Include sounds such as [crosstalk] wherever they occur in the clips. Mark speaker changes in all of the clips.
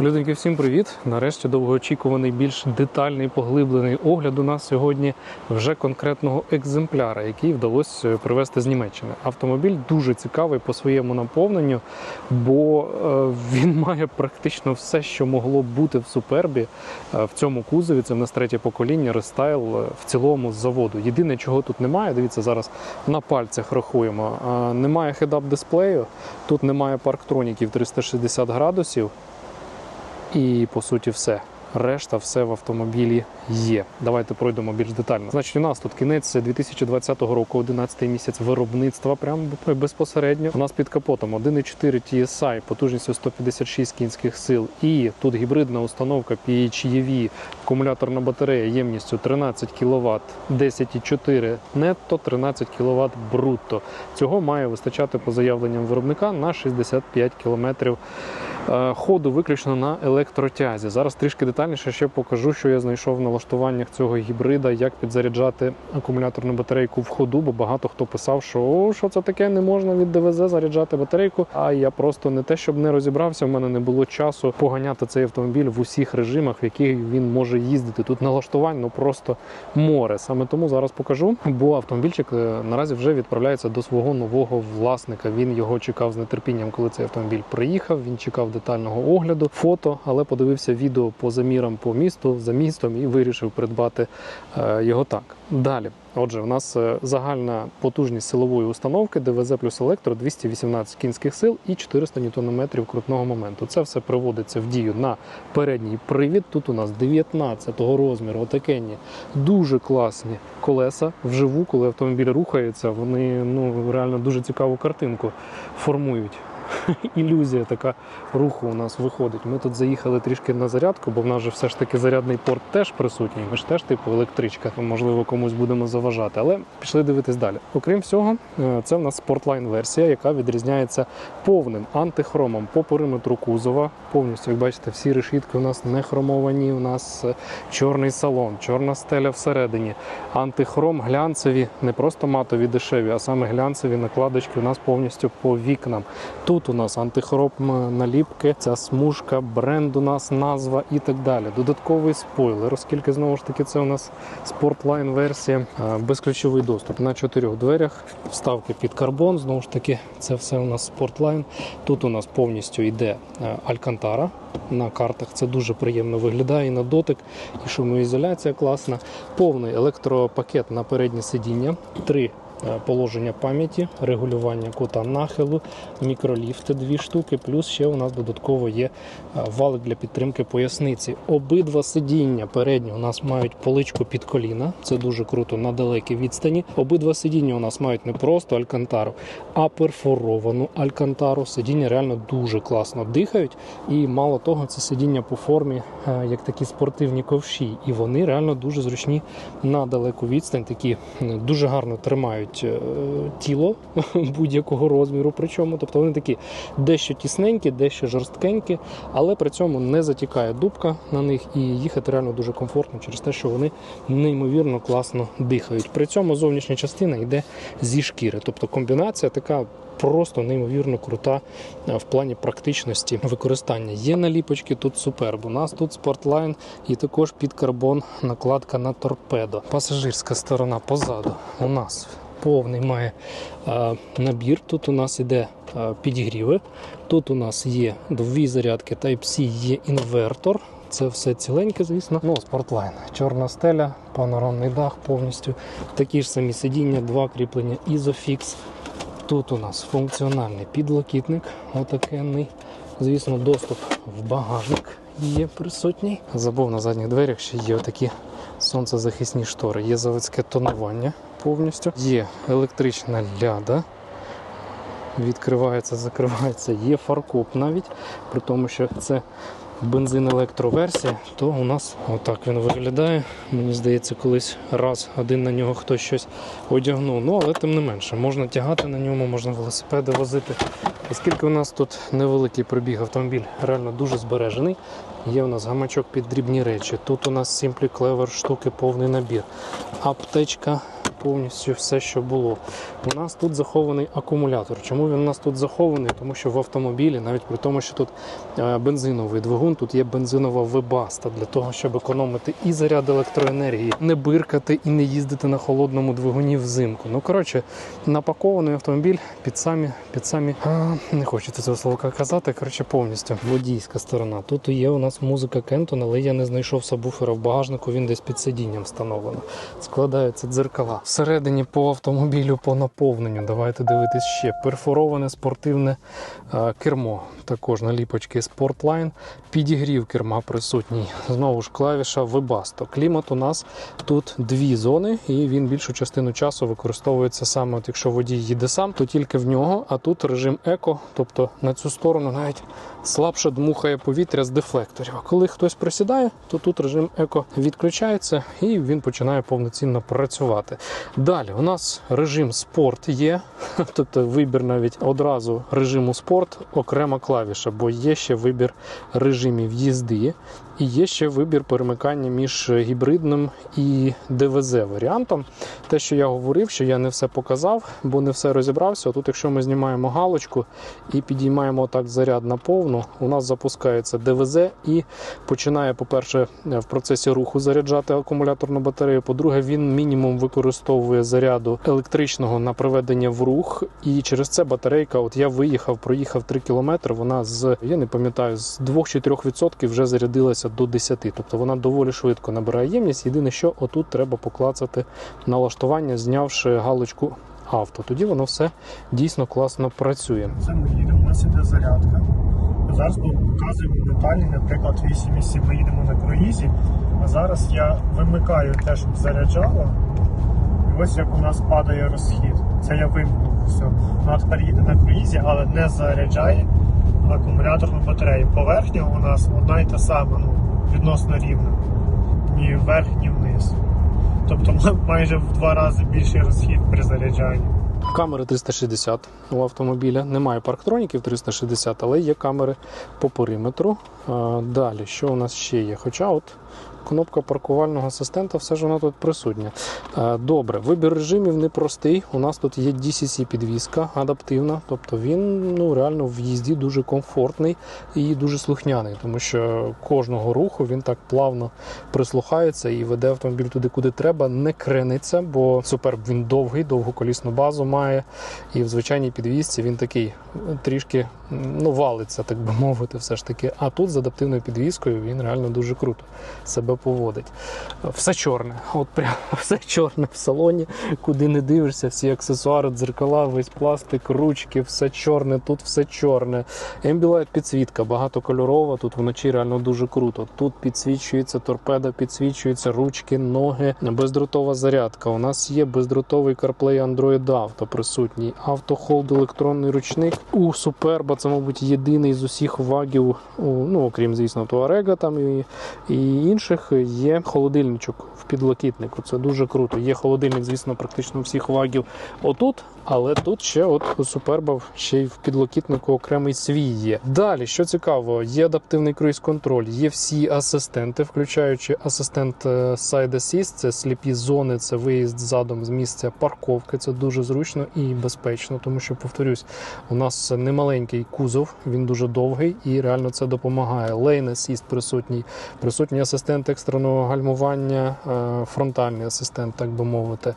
Speaker 1: Люденьки, всім привіт! Нарешті довгоочікуваний, більш детальний поглиблений огляд у нас сьогодні вже конкретного екземпляра, який вдалося привезти з Німеччини. Автомобіль дуже цікавий по своєму наповненню, бо е, він [laughs] має практично все, що могло бути в супербі е, в цьому кузові. Це в нас третє покоління, рестайл е, в цілому з заводу. Єдине, чого тут немає, дивіться, зараз на пальцях рахуємо. Немає хедап дисплею, тут немає парктроніків 360 градусів. І по суті все. Решта все в автомобілі є. Давайте пройдемо більш детально. Значить, у нас тут кінець 2020 року, 11 місяць виробництва, прямо безпосередньо. У нас під капотом 1,4 TSI потужністю 156 кінських сил. І тут гібридна установка PHEV, акумуляторна батарея ємністю 13 кВт, 10,4 нетто, 13 кВт брутто. Цього має вистачати по заявленням виробника на 65 км Е, ходу виключно на електротязі. Зараз трішки детальніше ще покажу, що я знайшов в налаштуваннях цього гібрида, як підзаряджати акумуляторну батарейку в ходу, бо багато хто писав, що «О, що це таке, не можна від ДВЗ заряджати батарейку. А я просто не те, щоб не розібрався, в мене не було часу поганяти цей автомобіль в усіх режимах, в яких він може їздити. Тут налаштувань ну просто море. Саме тому зараз покажу, бо автомобільчик е, наразі вже відправляється до свого нового власника. Він його чекав з нетерпінням, коли цей автомобіль приїхав. Він чекав детального огляду, фото, але подивився відео по замірам по місту за містом і вирішив придбати е, його так. Далі. Отже, у нас е, загальна потужність силової установки ДВЗ плюс електро 218 кінських сил і 400 Нм крутного моменту. Це все приводиться в дію на передній привід. Тут у нас 19-го розміру, отакенні дуже класні колеса вживу, коли автомобіль рухається. Вони ну реально дуже цікаву картинку формують. [laughs] Ілюзія така руху у нас виходить. Ми тут заїхали трішки на зарядку, бо в нас же все ж таки зарядний порт теж присутній. Ми ж теж типу електричка, можливо комусь будемо заважати. Але пішли дивитись далі. Окрім всього, е, це в нас спортлайн версія, яка відрізняється повним антихромом по периметру кузова. Повністю, як бачите, всі решітки у нас не хромовані. У нас е, чорний салон, чорна стеля всередині. Антихром глянцеві, не просто матові дешеві, а саме глянцеві накладочки у нас повністю по вікнам. Тут у нас антихроп наліпки, ця смужка, бренд у нас назва і так далі. Додатковий спойлер, оскільки знову ж таки це у нас спортлайн версія, безключовий доступ на чотирьох дверях, вставки під карбон. Знову ж таки, це все у нас спортлайн. Тут у нас повністю йде е, алькантара. На картах це дуже приємно виглядає і на дотик, і шумоізоляція класна. Повний електропакет на переднє сидіння. Три положення пам'яті, регулювання кута нахилу, мікроліфти дві штуки, плюс ще у нас додатково є е, валик для підтримки поясниці. Обидва сидіння передні у нас мають поличку під коліна, це дуже круто на далекій відстані. Обидва сидіння у нас мають не просто алькантару, а перфоровану алькантару. Сидіння реально дуже класно дихають, і мало того, це сидіння по формі, е, як такі спортивні ковші, і вони реально дуже зручні на далеку відстань. Такі дуже гарно тримають е, тіло [laughs] будь-якого розміру. Причому, тобто вони такі дещо тісненькі, дещо жорсткенькі, але при цьому не затікає дубка на них і їхати реально дуже комфортно через те, що вони неймовірно класно дихають. При цьому зовнішня частина йде зі шкіри, тобто комбінація така. Просто неймовірно крута е, в плані практичності використання. Є наліпочки тут суперб. У нас тут спортлайн і також під карбон накладка на торпедо. Пасажирська сторона позаду у нас повний має е, набір. Тут у нас іде е, підігріви. Тут у нас є дві зарядки Type-C, є інвертор. Це все ціленьке, звісно. Ну, спортлайн. Чорна стеля, панорамний дах повністю. Такі ж самі сидіння, два кріплення Isofix. Тут у нас функціональний підлокітник, отакенний. Звісно, доступ в багажник є присутній. Забув на задніх дверях, ще є отакі сонцезахисні штори. Є заводське тонування повністю. Є електрична ляда. Відкривається, закривається, є фаркоп навіть, при тому, що це бензин-електроверсія, то у нас отак він виглядає. Мені здається, колись раз один на нього хтось щось одягнув. Ну, але тим не менше, можна тягати на ньому, можна велосипеди возити. Оскільки у нас тут невеликий пробіг автомобіль, реально дуже збережений. Є у нас гамачок під дрібні речі. Тут у нас Simply Clever штуки, повний набір. Аптечка, повністю все, що було. У нас тут захований акумулятор. Чому він у нас тут захований? Тому що в автомобілі, навіть при тому, що тут е, бензиновий двигун, тут є бензинова вебаста для того, щоб економити і заряд електроенергії, не биркати і не їздити на холодному двигуні взимку. Ну коротше, напакований автомобіль під самі, під самі а, не хочеться цього словка казати. Коротше, повністю водійська сторона. Тут є у нас музика Кентон, але я не знайшов сабвуфера в багажнику. Він десь під сидінням встановлено. Складаються дзеркала. Всередині по автомобілю по наповненню. Давайте дивитись ще перфороване спортивне е, кермо. Також наліпочки Sportline. Підігрів керма присутній. Знову ж клавіша Webasto. Клімат у нас тут дві зони, і він більшу частину часу використовується саме, от якщо водій їде сам, то тільки в нього. А тут режим еко, тобто на цю сторону навіть слабше дмухає повітря з дефлекторів. А коли хтось присідає, то тут режим еко відключається і він починає повноцінно працювати. Далі у нас режим спорт є, [laughs] тобто вибір навіть одразу режиму спорт, окрема клавіша, бо є ще вибір режимів їзди. І є ще вибір перемикання між гібридним і ДВЗ варіантом. Те, що я говорив, що я не все показав, бо не все розібрався. Тут, якщо ми знімаємо галочку і підіймаємо так заряд на повну, у нас запускається ДВЗ і починає, по-перше, в процесі руху заряджати акумуляторну батарею. По-друге, він мінімум використовує заряду електричного на приведення в рух. І через це батарейка, от я виїхав, проїхав 3 кілометри. Вона з я не пам'ятаю, з 2 чи 3% вже зарядилася до 10. Тобто вона доволі швидко набирає ємність. Єдине, що отут треба поклацати налаштування, знявши галочку авто. Тоді воно все дійсно класно працює.
Speaker 2: Це ми їдемо, у нас іде зарядка. Зараз показуємо деталі, наприклад, 8,7 ми їдемо на круїзі, а зараз я вимикаю те, щоб заряджало. І ось як у нас падає розхід. Це я вимкнув все. Вона тепер їде на круїзі, але не заряджає акумуляторну батарею. Поверхня у нас одна і та сама, ну, відносно рівна. Ні вверх, ні вниз. Тобто майже в два рази більший розхід при заряджанні.
Speaker 1: Камери 360 у автомобіля. Немає парктроніків 360, але є камери по периметру. Далі, що у нас ще є? Хоча от кнопка паркувального асистента, все ж вона тут присутня. Добре, вибір режимів непростий. У нас тут є DCC підвізка адаптивна, тобто він ну, реально в їзді дуже комфортний і дуже слухняний, тому що кожного руху він так плавно прислухається і веде автомобіль туди, куди треба, не крениться, бо суперб він довгий, довгу колісну базу має. І в звичайній підвізці він такий трішки ну, валиться, так би мовити, все ж таки. А тут з адаптивною підвіскою він реально дуже круто себе поводить. Все чорне, от прямо [laughs] все чорне в салоні, куди не дивишся, всі аксесуари, дзеркала, весь пластик, ручки, все чорне, тут все чорне. Ambilight підсвітка багатокольорова, тут вночі реально дуже круто. Тут підсвічується торпеда, підсвічуються ручки, ноги, бездротова зарядка. У нас є бездротовий CarPlay Android Auto присутній, автохолд, електронний ручник. У Superba це, мабуть, єдиний з усіх вагів, ну окрім, звісно, Туарега там і, і інших, є холодильничок в підлокітнику. Це дуже круто. Є холодильник, звісно, практично всіх вагів отут, але тут ще от у ще й в підлокітнику окремий свій є. Далі, що цікаво, є адаптивний круїз-контроль, є всі асистенти, включаючи асистент е, Side Assist, це сліпі зони, це виїзд задом з місця парковки. Це дуже зручно і безпечно, тому що, повторюсь, у нас немаленький кузов, він дуже довгий і реально це допомагає. Lane Assist присутній, присутній асистент екстреного гальмування, е, фронтальний асистент, так би мовити.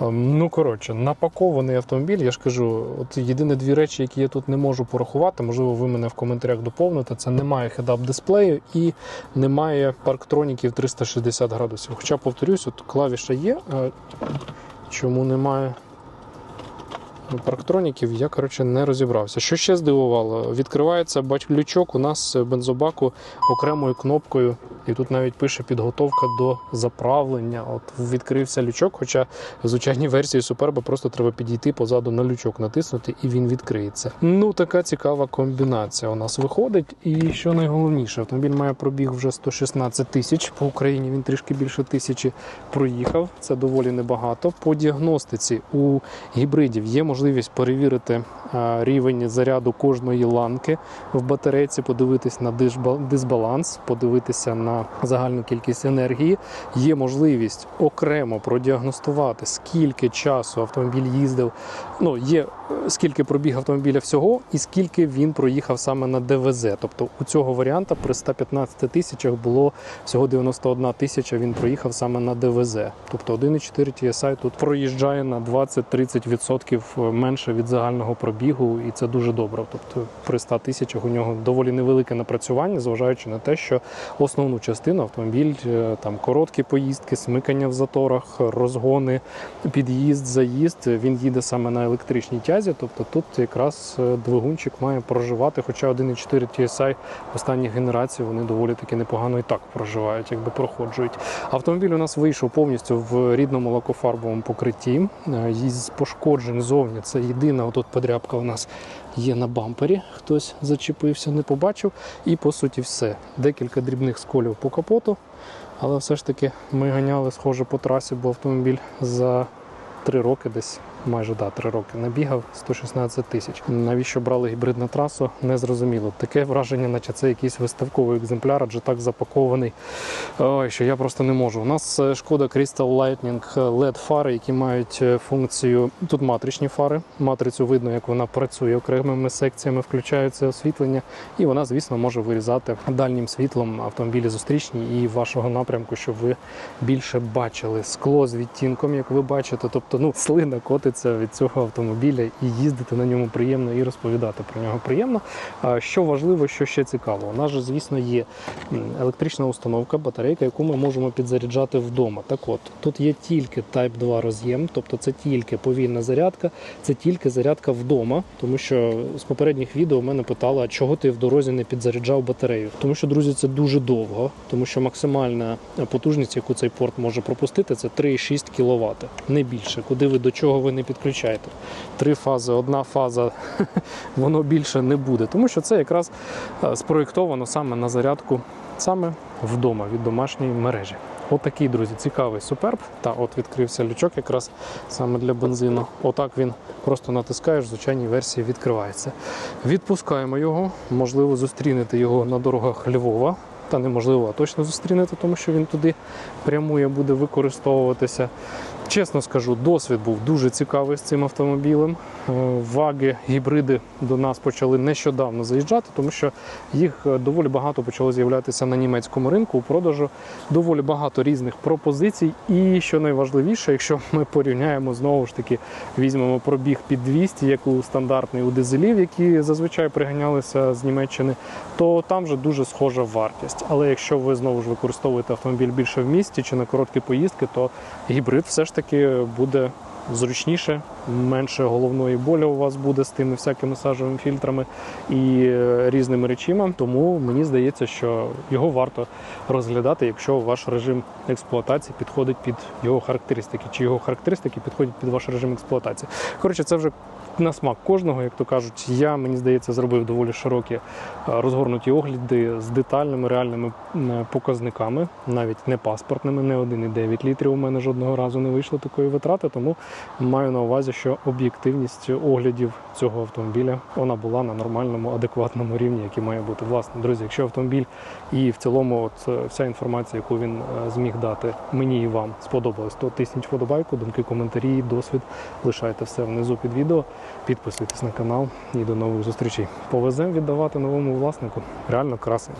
Speaker 1: Ем, Ну коротше, напакований автомобіль. Я ж кажу, от єдине дві речі, які я тут не можу порахувати. Можливо, ви мене в коментарях доповните. Це немає хедап дисплею і немає парктроніків 360 градусів. Хоча, повторюсь, от клавіша є. Чому немає? Парктроніків я коротше не розібрався. Що ще здивувало? Відкривається бач лючок у нас бензобаку окремою кнопкою, і тут навіть пише підготовка до заправлення. От відкрився лючок, хоча в звичайній версії Superba просто треба підійти позаду на лючок, натиснути, і він відкриється. Ну така цікава комбінація у нас виходить. І що найголовніше, автомобіль має пробіг вже 116 тисяч по Україні. Він трішки більше тисячі проїхав. Це доволі небагато. По діагностиці у гібридів є можливість перевірити рівень заряду кожної ланки в батарейці, подивитись на дисба- дисбаланс, подивитися на загальну кількість енергії. Є можливість окремо продіагностувати, скільки часу автомобіль їздив. Ну, є е, скільки пробіг автомобіля всього, і скільки він проїхав саме на ДВЗ. Тобто у цього варіанта при 115 тисячах було всього 91 тисяча. Він проїхав саме на ДВЗ. Тобто 1,4 TSI тут проїжджає на 20-30% менше від загального пробігу, і це дуже добре. Тобто при 100 тисячах у нього доволі невелике напрацювання, зважаючи на те, що основну частину автомобіль е, там короткі поїздки, смикання в заторах, розгони, під'їзд, заїзд. Він їде саме на електричній тязі. Тобто тут якраз е, двигунчик має проживати. Хоча 1,4 TSI останніх генерацій вони доволі таки непогано і так проживають, якби проходжують. Автомобіль у нас вийшов повністю в рідному лакофарбовому покритті. Е, Із пошкоджень зовні це єдина отут подрябка у нас є на бампері. Хтось зачепився, не побачив. І по суті все. Декілька дрібних сколів по капоту. Але все ж таки ми ганяли схоже по трасі, бо автомобіль за три роки десь. Майже да, три роки набігав 116 тисяч. Навіщо брали гібрид на трасу? Не зрозуміло. Таке враження, наче це якийсь виставковий екземпляр, адже так запакований. Ой, що я просто не можу. У нас е, шкода Crystal Lightning LED фари, які мають е, функцію. Тут матричні фари. Матрицю видно, як вона працює окремими секціями, включаються освітлення, і вона, звісно, може вирізати дальнім світлом автомобілі зустрічні і вашого напрямку, щоб ви більше бачили скло з відтінком, як ви бачите. Тобто, ну слина котиться від цього автомобіля і їздити на ньому приємно і розповідати про нього приємно. Що важливо, що ще цікаво, у нас же, звісно, є електрична установка, батарейка, яку ми можемо підзаряджати вдома. Так от, тут є тільки Type 2 роз'єм, тобто це тільки повільна зарядка, це тільки зарядка вдома, тому що з попередніх відео мене питали, чого ти в дорозі не підзаряджав батарею. Тому що, друзі, це дуже довго, тому що максимальна потужність, яку цей порт може пропустити, це 3,6 кВт, не більше. Куди ви до чого ви не підключаєте. Три фази, одна фаза, [laughs] воно більше не буде, тому що це якраз е, спроєктовано саме на зарядку саме вдома від домашньої мережі. Отакий, друзі, цікавий суперб. Та от відкрився лючок якраз саме для бензину. Отак він просто натискаєш, в звичайній версії відкривається. Відпускаємо його, можливо, зустрінете його на дорогах Львова. Та неможливо, а точно зустрінете, тому що він туди прямує, буде використовуватися. Чесно скажу, досвід був дуже цікавий з цим автомобілем. Е, Ваги, гібриди до нас почали нещодавно заїжджати, тому що їх е, доволі багато почало з'являтися на німецькому ринку у продажу. Доволі багато різних пропозицій. І що найважливіше, якщо ми порівняємо знову ж таки, візьмемо пробіг під 200, як у стандартний у дизелів, які зазвичай приганялися з Німеччини, то там вже дуже схожа вартість. Але якщо ви знову ж використовуєте автомобіль більше в місті чи на короткі поїздки, то гібрид все ж таки буде зручніше, менше головної болі у вас буде з тими всякими сажовими фільтрами і е, різними речима. Тому мені здається, що його варто розглядати, якщо ваш режим експлуатації підходить під його характеристики, чи його характеристики підходять під ваш режим експлуатації. Коротше, це вже на смак кожного, як то кажуть, я мені здається зробив доволі широкі е, розгорнуті огляди з детальними реальними показниками, навіть не паспортними, не 1,9 літрів. У мене жодного разу не вийшло такої витрати. Тому маю на увазі, що об'єктивність оглядів цього автомобіля вона була на нормальному, адекватному рівні, який має бути. Власне, друзі, якщо автомобіль і в цілому, от е, вся інформація, яку він е, зміг дати мені і вам сподобалась, то тисніть вподобайку, думки, коментарі, досвід. Лишайте все внизу під відео. Підписуйтесь на канал і до нових зустрічей. Повеземо віддавати новому власнику. Реально красень.